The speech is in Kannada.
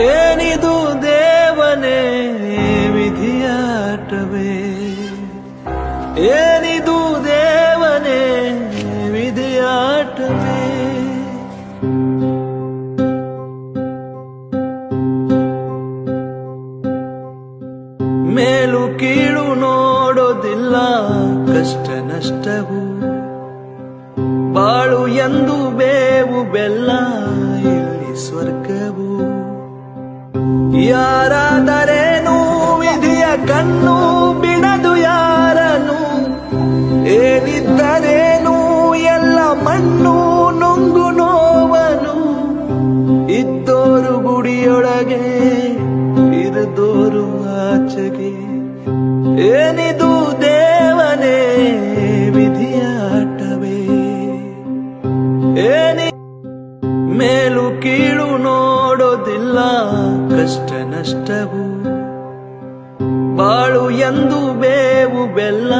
ಏನಿದು ಏನಿದು ಮೇಲು ಕೀಳು ನೋಡೋದಿಲ್ಲ ಕಷ್ಟ ನಷ್ಟವು ಬಾಳು ಎಂದು ಬೇವು ಬೆಲ್ಲ ಇಲ್ಲಿ ಸ್ವರ್ಗವು. ಯಾರಾದರೇನು ವಿಧಿಯ ಕಣ್ಣು ಬಿಡದು ಯಾರನು ಏನಿದ್ದರೇನು ಎಲ್ಲ ಮಣ್ಣು ನುಂಗು ನೋವನು. ಇದ್ದೋರು ಗುಡಿಯೊಳಗೆ, ಇರದೋರು ಆಚೆಗೆ, ಏನಿದು ಏನಿ ಮೇಲು ಕೀಳು ನೋಡೋದಿಲ್ಲ ಕಷ್ಟ ನಷ್ಟವು. ಬಾಳು ಎಂದು ಬೇವು ಬೆಲ್ಲ.